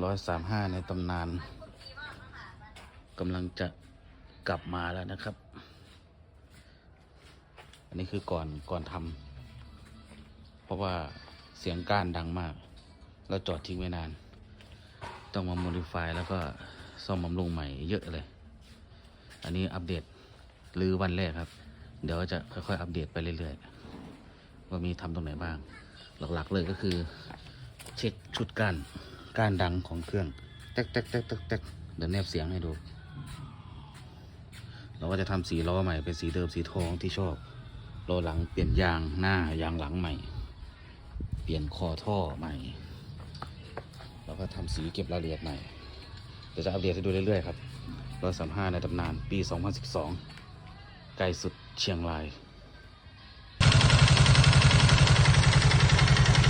ร้อยสามห้าในตำนานกำลังจะกลับมาแล้วนะครับ อันนี้คือก่อนก่อนทำเพราะว่าเสียงก้านดังมากแล้วจอดทิ้งไว้นาน ต้องมาโมดิฟายแล้วก็ซ่อมบำรุงใหม่เยอะเลย อันนี้อัปเดตหรือวันแรกครับ เดี๋ยวจะค่อยๆ อัปเดตไปเรื่อยๆ ว่ามีทำตรงไหนบ้าง หลักๆเลยก็คือ เช็คชุดก้น ก้านดังของเครื่องแต๊กแต๊กแต๊กแต๊กแต๊กเดี๋ยวแนบเสียงให้ดู เราก็จะทำสีล้อใหม่เป็นสีเดิมสีทองที่ชอบล้อหลังเปลี่ยนยางหน้ายางหลังใหม่ เปลี่ยนคอท่อใหม่ แล้วก็ทำสีเก็บรายละเอียดใหม่เดี๋ยวจะอัปเดตให้ดูเรื่อยๆครับร้อยสามห้าในตำนานปี 2012 ไกลสุดเชียงราย